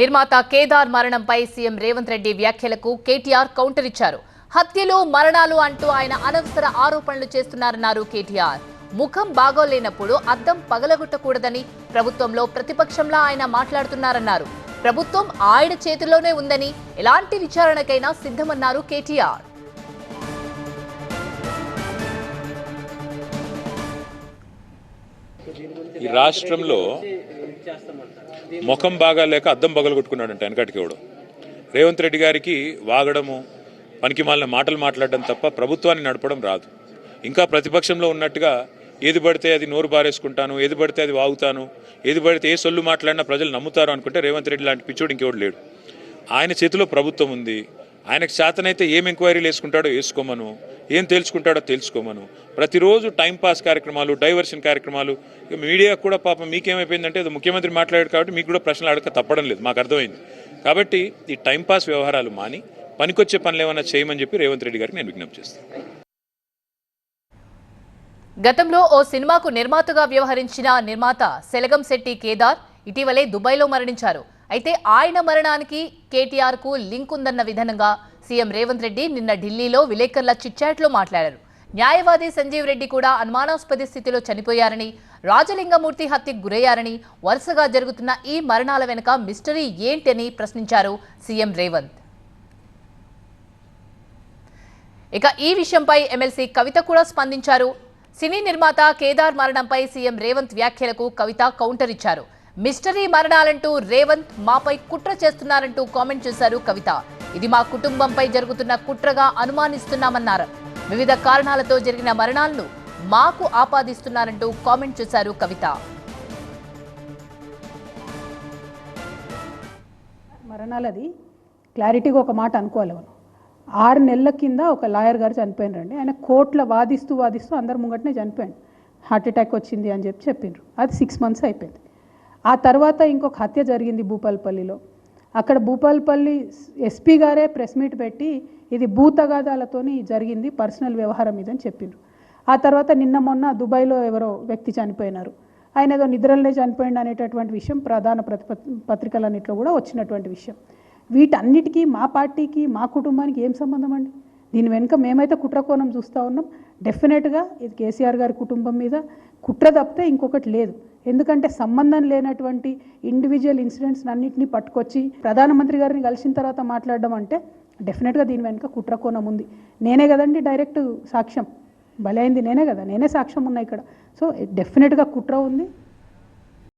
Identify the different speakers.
Speaker 1: నిర్మాత కేదార్ మరణంపై సీఎం రేవంత్ రెడ్డి వ్యాఖ్యలకు కేటీఆర్ కౌంటర్ ఇచ్చారు. హత్యలు మరణాలు అంటూ ఆయన అనవసర ఆరోపణలు చేస్తున్నారన్నారు కేటీఆర్. ముఖం బాగోలేనప్పుడు అద్దం పగలగొట్టకూడదని ప్రభుత్వంలో ప్రతిపక్షంలా ఆయన మాట్లాడుతున్నారన్నారు. ప్రభుత్వం ఆయన చేతిలోనే ఉందని ఎలాంటి విచారణకైనా సిద్ధమన్నారు కేటీఆర్.
Speaker 2: ఈ రాష్ట్రంలో ముఖం బాగా లేక అద్దం పగలగొట్టుకున్నాడంట వెనకటికి ఎవడు. రేవంత్ రెడ్డి గారికి వాగడము పనికి మాలిన మాటలు మాట్లాడడం తప్ప ప్రభుత్వాన్ని నడపడం రాదు. ఇంకా ప్రతిపక్షంలో ఉన్నట్టుగా ఏది పడితే అది నోరు బారేసుకుంటాను ఏది పడితే అది వాగుతాను ఏది పడితే ఏ సొల్లు మాట్లాడినా ప్రజలు నమ్ముతారు అనుకుంటే రేవంత్ రెడ్డి లాంటి పిచ్చోడు ఇంకెవడు లేడు. ఆయన చేతిలో ప్రభుత్వం ఉంది ఆయనకు చేతనైతే ఏం ఎంక్వైరీలు వేసుకుంటాడో వేసుకోమను. ఏం తెలుసుకుంటాడో తెలుసుకోమను ప్రతిరోజు టైంపాస్ కార్యక్రమాలు డైవర్షన్ కార్యక్రమాలు మీడియా కూడా పాపం మీకేమైపోయిందంటే అది ముఖ్యమంత్రి మాట్లాడాడు కాబట్టి మీకు కూడా ప్రశ్నలు అడగక తప్పడం లేదు. మాకు అర్థమైంది. కాబట్టి ఈ టైంపాస్ వ్యవహారాలు మాని పనికొచ్చే పనులు ఏమైనా చేయమని చెప్పి రేవంత్ రెడ్డి గారికి నేను విజ్ఞప్తి చేస్తాను.
Speaker 1: గతంలో ఓ సినిమాకు నిర్మాతగా వ్యవహరించిన నిర్మాత సెలగం శెట్టి కేదార్ ఇటీవలే దుబాయ్లో మరణించారు. అయితే ఆయన మరణానికి కేటీఆర్కు లింక్ ఉందన్న విధంగా సీఎం రేవంత్ రెడ్డి నిన్న ఢిల్లీలో విలేకరుల చిట్చాట్లో మాట్లాడారు. న్యాయవాది సంజీవ్ రెడ్డి కూడా అనుమానాస్పద స్థితిలో చనిపోయారని రాజలింగమూర్తి హత్యకు గురయ్యారని వరుసగా జరుగుతున్న ఈ మరణాల వెనుక మిస్టరీ ఏంటని ప్రశ్నించారు సీఎం రేవంత్. ఇక ఈ విషయంపై ఎమ్మెల్సీ కవిత కూడా స్పందించారు. సినీ నిర్మాత కేదార్ మరణంపై సీఎం రేవంత్ వ్యాఖ్యలకు కవిత కౌంటర్ ఇచ్చారు. మిస్టరీ మరణాలంటూ రేవంత్ మాపై కుట్ర చేస్తున్నారంటూ కామెంట్ చేశారు కవిత. ఇది మా కుటుంబంపై జరుగుతున్న కుట్రగా అనుమానిస్తున్నామన్నారు. వివిధ కారణాలతో జరిగిన మరణాలను మాకు ఆపాదిస్తున్నారంటూ కామెంట్ చేశారు కవిత.
Speaker 3: మరణాలది క్లారిటీగా ఒక మాట అనుకోవాలి మనం. ఆరు నెలల కింద ఒక లాయర్ గారు చనిపోయినారండి. ఆయన కోర్టులో వాదిస్తూ వాదిస్తూ అందరు ముంగటనే చనిపోయాడు. హార్ట్ అటాక్ వచ్చింది అని చెప్పి చెప్పిండ్రు అది సిక్స్ మంత్స్ అయిపోయింది. ఆ తర్వాత ఇంకొక హత్య జరిగింది భూపాలపల్లిలో. అక్కడ భూపాలపల్లి ఎస్పీ గారే ప్రెస్ మీట్ పెట్టి ఇది భూతగాదాలతోని జరిగింది పర్సనల్ వ్యవహారం ఇదని చెప్పిండ్రు. ఆ తర్వాత నిన్న మొన్న దుబాయ్లో ఎవరో వ్యక్తి చనిపోయినారు. ఆయన ఏదో నిద్రలనే చనిపోయింది అనేటటువంటి విషయం ప్రధాన ప్రతిప పత్రికలన్నింటిలో కూడా వచ్చినటువంటి విషయం. వీటన్నిటికీ మా పార్టీకి మా కుటుంబానికి ఏం సంబంధం అండి? దీని వెనుక మేమైతే కుట్రకోణం చూస్తూ ఉన్నాం. డెఫినెట్గా ఇది కేసీఆర్ గారి కుటుంబం మీద కుట్ర తప్పితే ఇంకొకటి లేదు. ఎందుకంటే సంబంధం లేనటువంటి ఇండివిజువల్ ఇన్సిడెంట్స్ అన్నింటినీ పట్టుకొచ్చి ప్రధానమంత్రి గారిని కలిసిన తర్వాత మాట్లాడడం అంటే డెఫినెట్గా దీని వెనుక కుట్రకోణం ఉంది. నేనే కదండి డైరెక్ట్ సాక్ష్యం. బలైంది నేనే కదా నేనే సాక్ష్యం ఉన్నా ఇక్కడ. సో డెఫినెట్గా కుట్ర ఉంది.